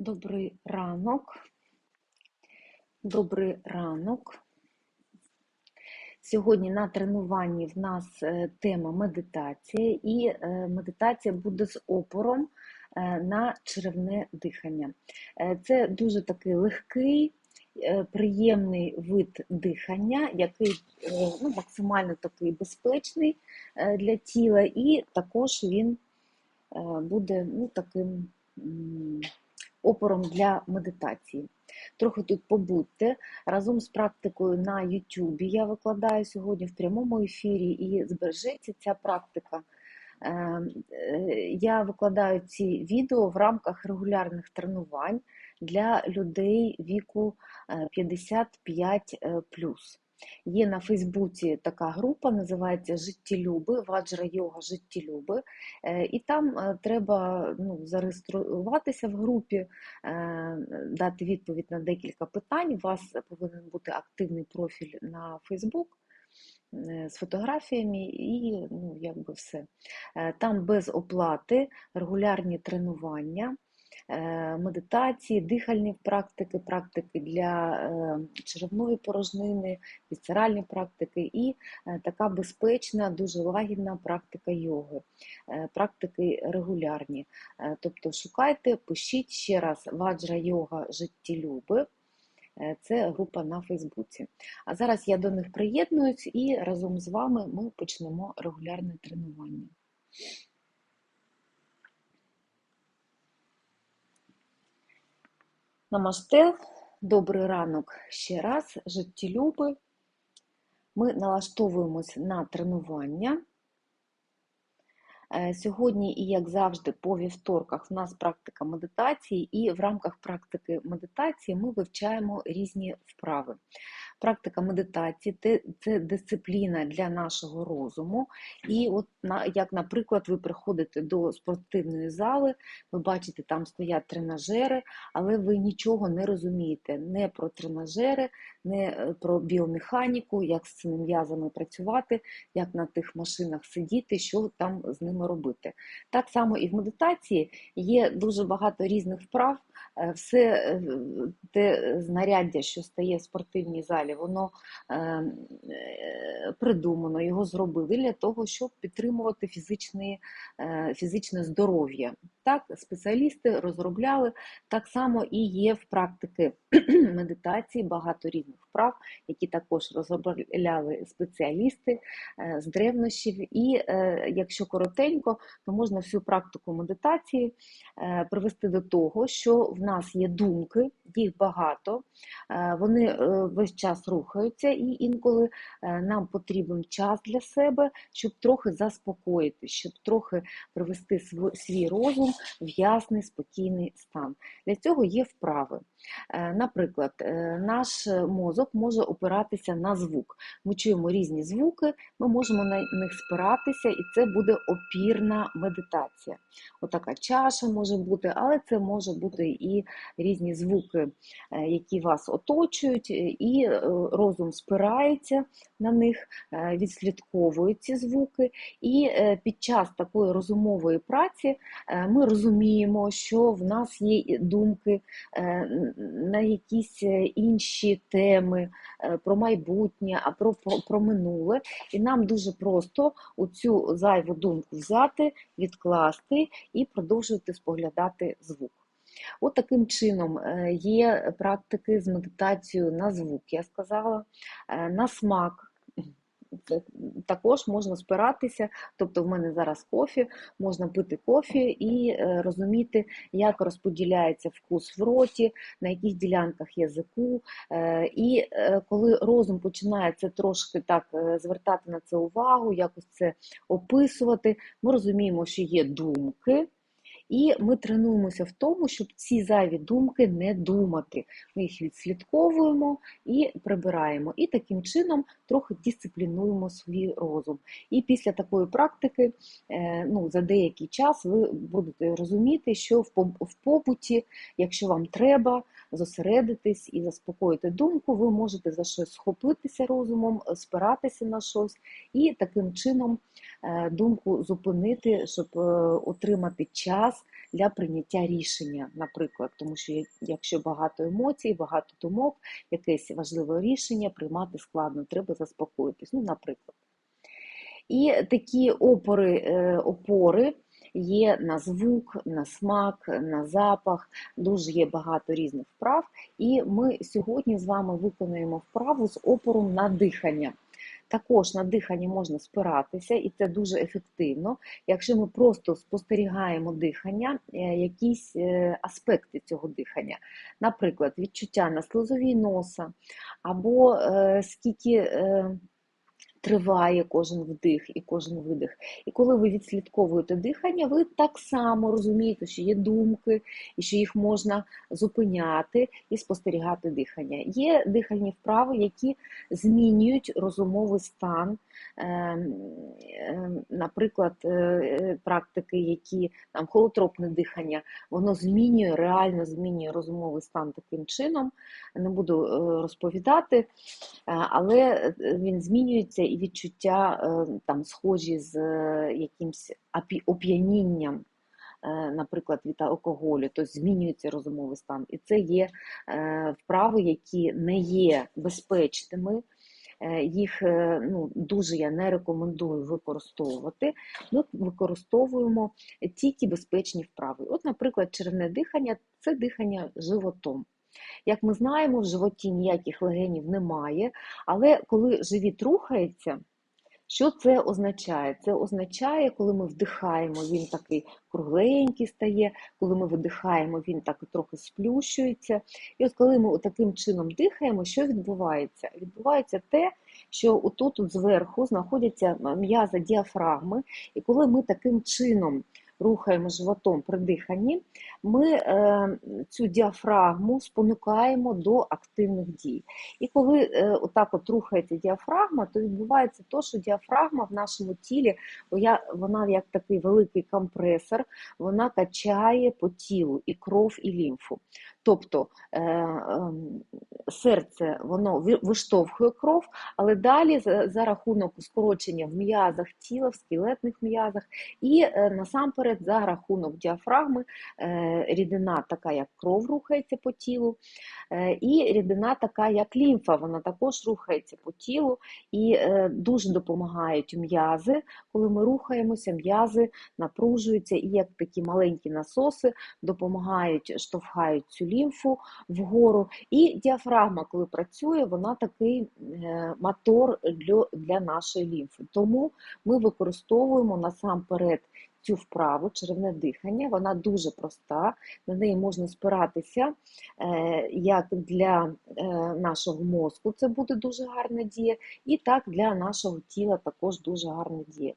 Добрий ранок. Добрий ранок. Сьогодні на тренуванні в нас е, тема медитація, і е, медитація буде з опором е, на черевне дихання. Це дуже такий легкий, приємний вид дихання, який ну, максимально такий безпечний для тіла, і також він буде ну, таким. Опором для медитації. Трохи тут побудьте разом з практикою на YouTube. Я викладаю сьогодні в прямому ефірі і збережеться ця практика. Е, е, Я викладаю ці відео в рамках регулярних тренувань для людей віку е, 55 Є на Фейсбуці така група, називається Життєлюби, Ваджра Йога Життєлюби. Е, І там е, треба ну, зареєструватися в групі, е, дати відповідь на декілька питань. У вас повинен бути активний профіль на Фейсбук з фотографіями і ну, якби все. Там без оплати регулярні тренування, медитації, дихальні практики, практики для е, черевної порожнини, вісцеральні практики і е, така безпечна, дуже лагідна практика йоги, е, практики регулярні. Е, Тобто шукайте, пишіть ще раз Ваджра йога життєлюби. Е, Це група на Фейсбуці. А зараз я до них приєднуюсь і разом з вами ми почнемо регулярне тренування. Намасте, добрий ранок ще раз, життєлюби. Ми налаштовуємось на тренування. Е, Сьогодні, і як завжди, по вівторках в нас практика медитації, і в рамках практики медитації ми вивчаємо різні вправи. Практика медитації це, це дисципліна для нашого розуму. І от на, як, наприклад, ви приходите до спортивної зали, ви бачите, там стоять тренажери, але ви нічого не розумієте не про тренажери, не е, про біомеханіку, як з цими м'язами працювати, як на тих машинах сидіти, що там з ними робити. Так само і в медитації є дуже багато різних вправ. Е, Все е, те знаряддя, що стає в спортивній залі, воно е, е, придумано, його зробили для того, щоб підтримувати фізичне, е, фізичне здоров'я. Так, спеціалісти розробляли, так само і є в практики медитації багато різних вправ, які також розробляли спеціалісти е, з древнощів. І е, якщо коротенько, то можна всю практику медитації е, привести до того, що в нас є думки, їх багато, вони весь час рухаються, і інколи нам потрібен час для себе, щоб трохи заспокоїти, щоб трохи привести свій розум в ясний, спокійний стан. Для цього є вправи. Е, Наприклад, е, наш мозок може опиратися на звук. Ми чуємо різні звуки, ми можемо на них спиратися, і це буде опірна медитація. Отака чаша може бути, але це може бути і різні звуки, е, які вас оточують, і розум спирається на них, відслідковує ці звуки. І під час такої розумової праці ми розуміємо, що в нас є думки на якісь е, інші теми е, про майбутнє, а про, про, про минуле. І нам дуже просто оцю зайву думку взяти, відкласти і продовжувати споглядати звук. От таким чином е, є практики з медитацією на звук, я сказала, на смак. Також можна спиратися, тобто в мене зараз кофі, можна пити кофі і е, розуміти, як розподіляється вкус в роті, на яких ділянках язику. Е, І е, коли розум починає це трошки так звертати на це увагу, якось це описувати, ми розуміємо, що є думки. І ми тренуємося в тому, щоб ці зайві думки не думати. Ми їх відслідковуємо і прибираємо. І таким чином трохи дисциплінуємо свій розум. І після такої практики, е, ну, за деякий час ви будете розуміти, що в поб- побуті, якщо вам треба зосередитись і заспокоїти думку, ви можете за щось схопитися розумом, спиратися на щось і таким чином думку зупинити, щоб е, отримати час для прийняття рішення, наприклад, тому що якщо багато емоцій, багато думок, якесь важливе рішення приймати складно, треба заспокоїтись. Ну, наприклад. І такі опори, е, опори є на звук, на смак, на запах, дуже є багато різних вправ. І ми сьогодні з вами виконуємо вправу з опором на дихання. Також на дихання можна спиратися, і це дуже ефективно. Якщо ми просто спостерігаємо дихання, е, якісь е, аспекти цього дихання, наприклад, відчуття на слизовій носа, або е, скільки. Триває кожен вдих і кожен видих. І коли ви відслідковуєте дихання, ви так само розумієте, що є думки, і що їх можна зупиняти і спостерігати дихання. Є дихальні вправи, які змінюють розумовий стан, Ем, ем, наприклад, е, е, практики, які там холотропне дихання, воно змінює, реально змінює розумовий стан таким чином. Не буду е, розповідати, але він змінюється і відчуття е, там схожі з е, якимсь оп'янінням. е, Наприклад, від алкоголю, то змінюється розумовий стан. І це є вправи, які не є безпечними, їх ну, дуже я не рекомендую використовувати. Ми використовуємо тільки безпечні вправи. От, наприклад, черевне дихання це дихання животом. Як ми знаємо, в животі ніяких легенів немає, але коли живіт рухається, що це означає? Це означає, коли ми вдихаємо, він такий кругленький стає, коли ми видихаємо, він так трохи сплющується. І от коли ми таким чином дихаємо, що відбувається? Відбувається те, що отут от зверху знаходяться м'язи діафрагми, і коли ми таким чином рухаємо животом при диханні, ми е, цю діафрагму спонукаємо до активних дій. І коли е, отак от рухається діафрагма, то відбувається те, що діафрагма в нашому тілі, вона як такий великий компресор, вона качає по тілу і кров, і лімфу. Тобто е, ем, серце воно виштовхує кров, але далі за, рахунок скорочення в м'язах тіла, в скелетних м'язах, і насамперед за рахунок діафрагми рідина, така як кров, рухається по тілу, е, і рідина, така як лімфа, вона також рухається по тілу і е, дуже допомагають м'язи. Коли ми рухаємося, м'язи напружуються, і як такі маленькі насоси допомагають, штовхають цю лімфу вгору. І діафрагма, коли працює, вона такий е, мотор для нашої лімфи. Тому ми використовуємо насамперед цю вправу, черевне дихання. Вона дуже проста, на неї можна спиратися е, як для е, нашого мозку, це буде дуже гарна дія, і так для нашого тіла також дуже гарна дія.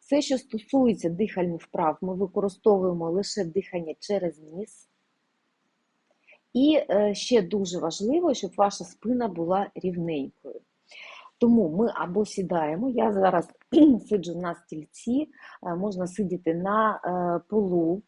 Все, що стосується дихальних вправ, ми використовуємо лише дихання через ніс. І е, ще дуже важливо, щоб ваша спина була рівненькою. Тому ми або сідаємо, я зараз сиджу на стільці, е, можна сидіти на е, полу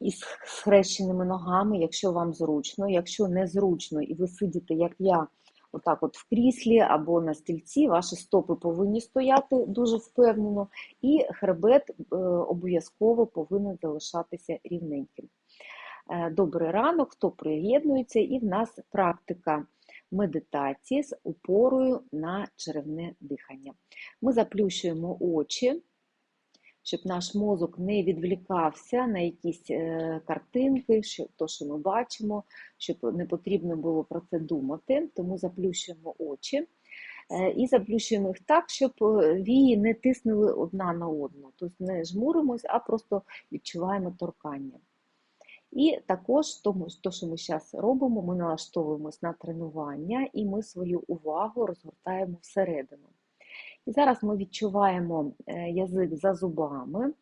із схрещеними ногами, якщо вам зручно. Якщо не зручно і ви сидите, як я, отак от в кріслі або на стільці, ваші стопи повинні стояти дуже впевнено, і хребет е, обов'язково повинен залишатися рівненьким. Добрий ранок, хто приєднується, і в нас практика медитації з опорою на черевне дихання. Ми заплющуємо очі, щоб наш мозок не відвлікався на якісь е, картинки, що, то, що ми бачимо, щоб не потрібно було про це думати, тому заплющуємо очі. Е, І заплющуємо їх так, щоб е, вії не тиснули одна на одну. Тобто не жмуримось, а просто відчуваємо торкання. І також тому, то, що ми зараз робимо, ми налаштовуємось на тренування і ми свою увагу розгортаємо всередину. І зараз ми відчуваємо е, язик за зубами,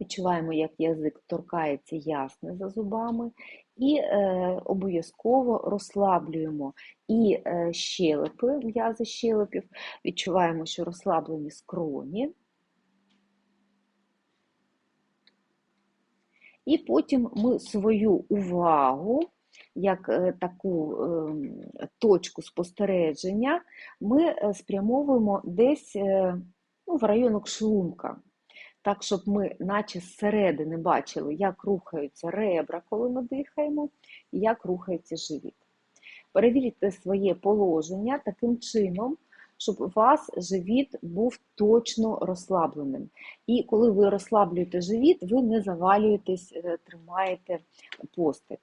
відчуваємо, як язик торкається ясне за зубами, і е, обов'язково розслаблюємо і е, щелепи, м'язи щелепів, відчуваємо, що розслаблені скроні. І потім ми свою увагу, як е, таку ем, точку спостереження, ми е, спрямовуємо десь е, ну, в районок шлунка. так, щоб ми, наче зсередини, бачили, як рухаються ребра, коли ми дихаємо, і як рухається живіт. Перевірте своє положення таким чином, щоб у вас живіт був точно розслабленим. І коли ви розслаблюєте живіт, ви не завалюєтесь, е, тримаєте постать.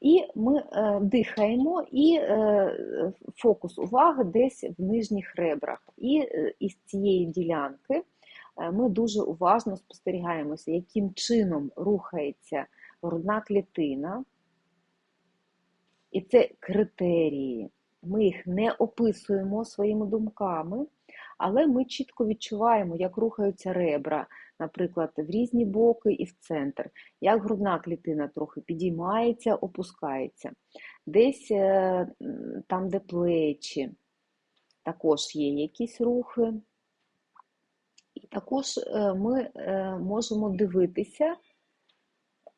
І ми е, дихаємо, і е, фокус уваги десь в нижніх ребрах. І із цієї ділянки ми дуже уважно спостерігаємося, яким чином рухається грудна клітина. І це критерії. Ми їх не описуємо своїми думками, але ми чітко відчуваємо, як рухаються ребра, наприклад, в різні боки і в центр, як грудна клітина трохи підіймається, опускається. Десь е, там, де плечі, також є якісь рухи. І також е, ми е, можемо дивитися,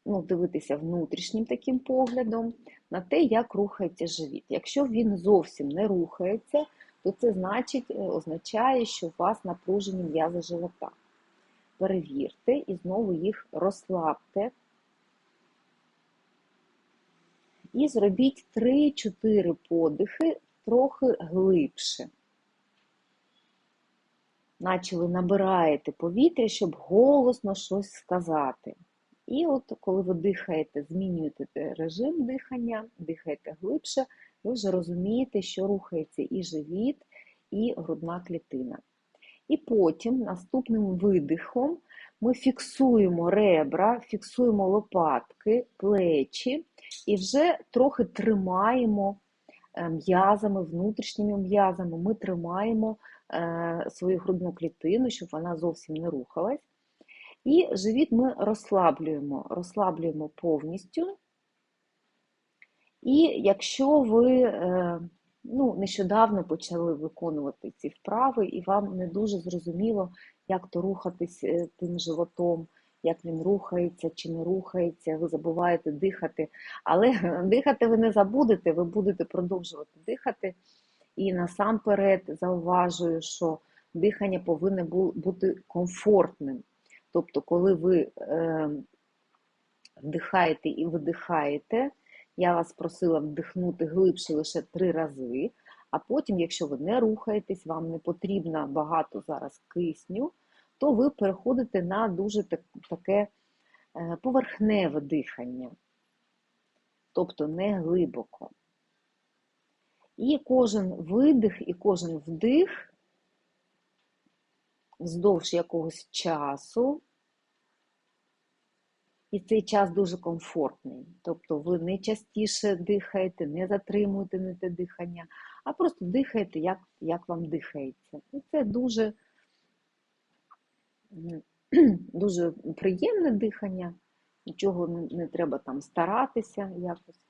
ну, дивитися внутрішнім таким поглядом на те, як рухається живіт. Якщо він зовсім не рухається, то це значить, означає, що у вас напружені м'язи живота перевірте і знову їх розслабте. І зробіть 3-4 подихи трохи глибше. Наче ви набираєте повітря, щоб голосно щось сказати. І от коли ви дихаєте, змінюєте режим дихання, дихаєте глибше, ви вже розумієте, що рухається і живіт, і грудна клітина. І потім наступним видихом ми фіксуємо ребра, фіксуємо лопатки, плечі і вже трохи тримаємо е, м'язами, внутрішніми м'язами, ми тримаємо е, свою грудну клітину, щоб вона зовсім не рухалась. І живіт ми розслаблюємо, розслаблюємо повністю. І якщо ви е, ну, нещодавно почали виконувати ці вправи, і вам не дуже зрозуміло, як то рухатись е, тим животом, як він рухається чи не рухається, ви забуваєте дихати. Але дихати ви не забудете, ви будете продовжувати дихати. І насамперед зауважую, що дихання повинне бути комфортним. Тобто, коли ви е, вдихаєте і видихаєте, я вас просила вдихнути глибше лише три рази, а потім, якщо ви не рухаєтесь, вам не потрібно багато зараз кисню, то ви переходите на дуже таке е, поверхневе дихання, тобто не глибоко. І кожен видих і кожен вдих вздовж якогось часу і цей час дуже комфортний. Тобто ви не частіше дихаєте, не затримуєте на те дихання, а просто дихаєте, як як вам дихається. І це дуже, дуже приємне дихання, нічого не, не треба там старатися якось.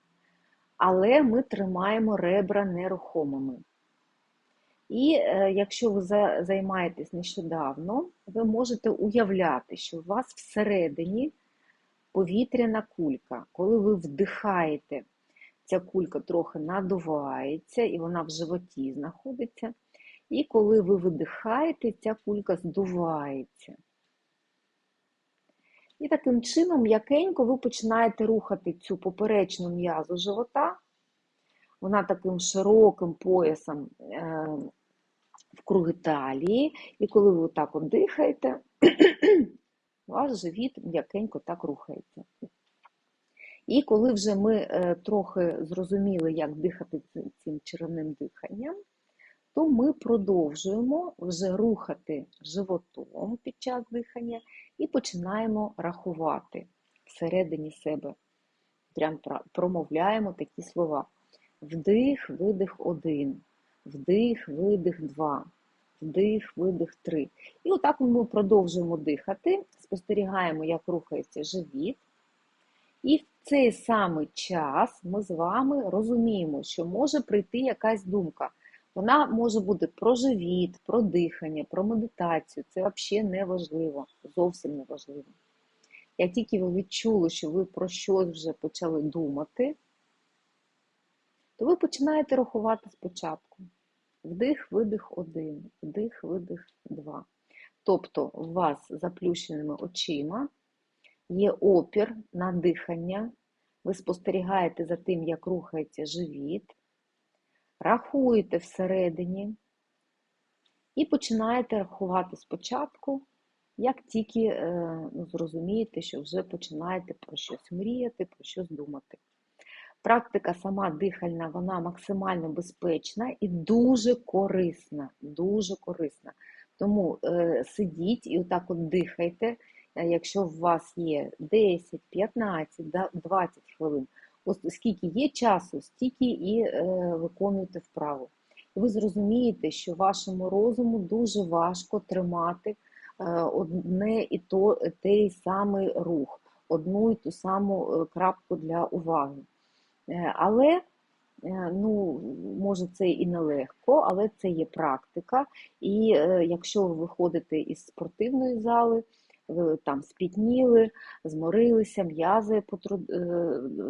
Але ми тримаємо ребра нерухомими. І е, якщо ви займаєтесь нещодавно, ви можете уявляти, що у вас всередині повітряна кулька. Коли ви вдихаєте, ця кулька трохи надувається і вона в животі знаходиться. І коли ви видихаєте, ця кулька здувається. І таким чином, м'якенько ви починаєте рухати цю поперечну м'язу живота. Вона таким широким поясом е, круги талії. І коли ви отак от дихаєте, ваш живіт м'якенько так рухається. І коли вже ми е, трохи зрозуміли, як дихати цим черевним диханням, то ми продовжуємо вже рухати животом під час дихання і починаємо рахувати всередині себе. Прям промовляємо такі слова. Вдих, видих один, вдих, видих два вдих, видих, три. І отак ми продовжуємо дихати, спостерігаємо, як рухається живіт. І в цей самий час ми з вами розуміємо, що може прийти якась думка. Вона може бути про живіт, про дихання, про медитацію. Це взагалі не важливо, зовсім не важливо. Як тільки ви відчули, що ви про щось вже почали думати, то ви починаєте рахувати спочатку. Вдих, видих один, вдих, видих два. Тобто у вас заплющеними очима є опір на дихання, ви спостерігаєте за тим, як рухається живіт, рахуєте всередині і починаєте рахувати спочатку, як тільки е, ну, зрозумієте, що вже починаєте про щось мріяти, про щось думати. Практика сама дихальна, вона максимально безпечна і дуже корисна. Дуже корисна. Тому е, сидіть і отак от дихайте, е, якщо у вас є 10, 15, 20 хвилин. Ось скільки є часу, стільки і е, виконуйте вправу. І ви зрозумієте, що вашому розуму дуже важко тримати е, одне і то, той самий рух, одну і ту саму е, крапку для уваги. Е, але, е, ну, може, це і нелегко, але це є практика. І е, якщо ви виходите із спортивної зали, ви там спітніли, зморилися, м'язи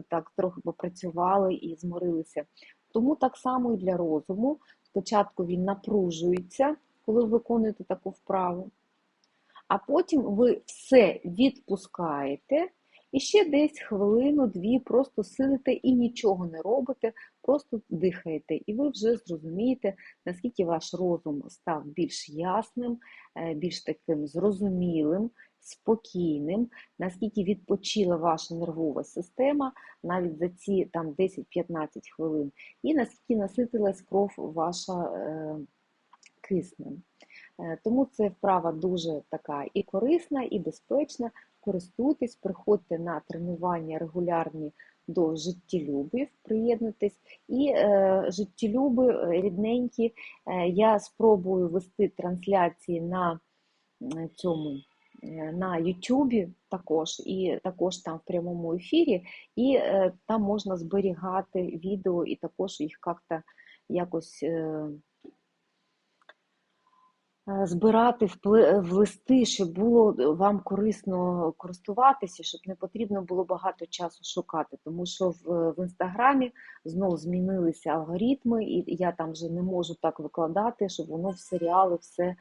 так трохи попрацювали і зморилися. Тому так само і для розуму. Спочатку він напружується, коли ви виконуєте таку вправу, а потім ви все відпускаєте. І ще десь хвилину-дві просто сидите і нічого не робите, просто дихаєте. І ви вже зрозумієте, наскільки ваш розум став більш ясним, е, більш таким зрозумілим, спокійним, наскільки відпочила ваша нервова система навіть за ці там 10-15 хвилин, і наскільки наситилась кров ваша е, киснем. Е, тому це вправа дуже така і корисна, і безпечна. Користуйтесь, приходьте на тренування регулярні до життєлюбів, приєднуйтесь. І е, життєлюби е, рідненькі, е, я спробую вести трансляції на цьому. Е, на Ютубі також, і також там в прямому ефірі, і е, там можна зберігати відео і також їх як-то якось е, збирати в листи, щоб було вам корисно користуватися, щоб не потрібно було багато часу шукати, тому що в, в інстаграмі знову змінилися алгоритми, і я там вже не можу так викладати, щоб воно в серіали все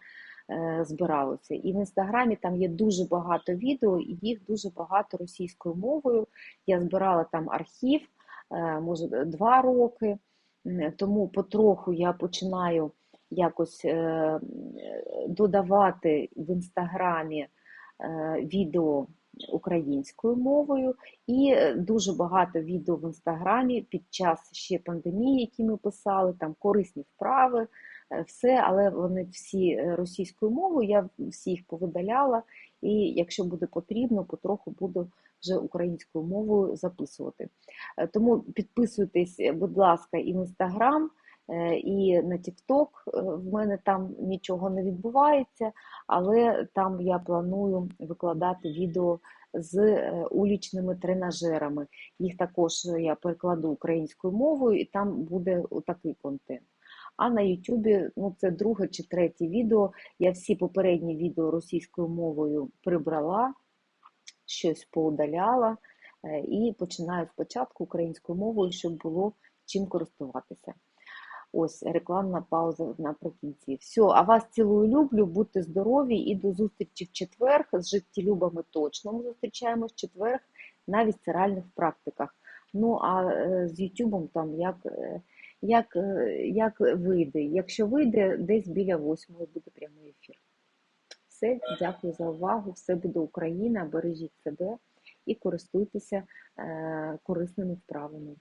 е, збиралося. І в інстаграмі там є дуже багато відео, і їх дуже багато російською мовою. Я збирала там архів, е, може два роки, тому потроху я починаю якось е, додавати в інстаграмі е, відео українською мовою, і дуже багато відео в інстаграмі під час ще пандемії, які ми писали, там корисні вправи, е, все, але вони всі російською мовою, я всі їх повидаляла, і якщо буде потрібно, потроху буду вже українською мовою записувати. Тому підписуйтесь, будь ласка, і в інстаграм. Е, і на TikTok е, в мене там нічого не відбувається, але там я планую викладати відео з е, улічними тренажерами. Їх також я перекладу українською мовою, і там буде такий контент. А на Ютубі ну це друге чи третє відео. Я всі попередні відео російською мовою прибрала, щось поудаляла і починаю спочатку українською мовою, щоб було чим користуватися. Ось рекламна пауза наприкінці. Все, а вас цілую люблю, будьте здорові і до зустрічі в четвер. З життєлюбами точно ми зустрічаємось в четвер на вісцеральних практиках. Ну а е, з Ютубом там як е, як, е, як вийде. Якщо вийде, десь біля восьмої буде прямий ефір. Все, дякую за увагу. Все буде Україна. Бережіть себе і користуйтеся корисними вправами.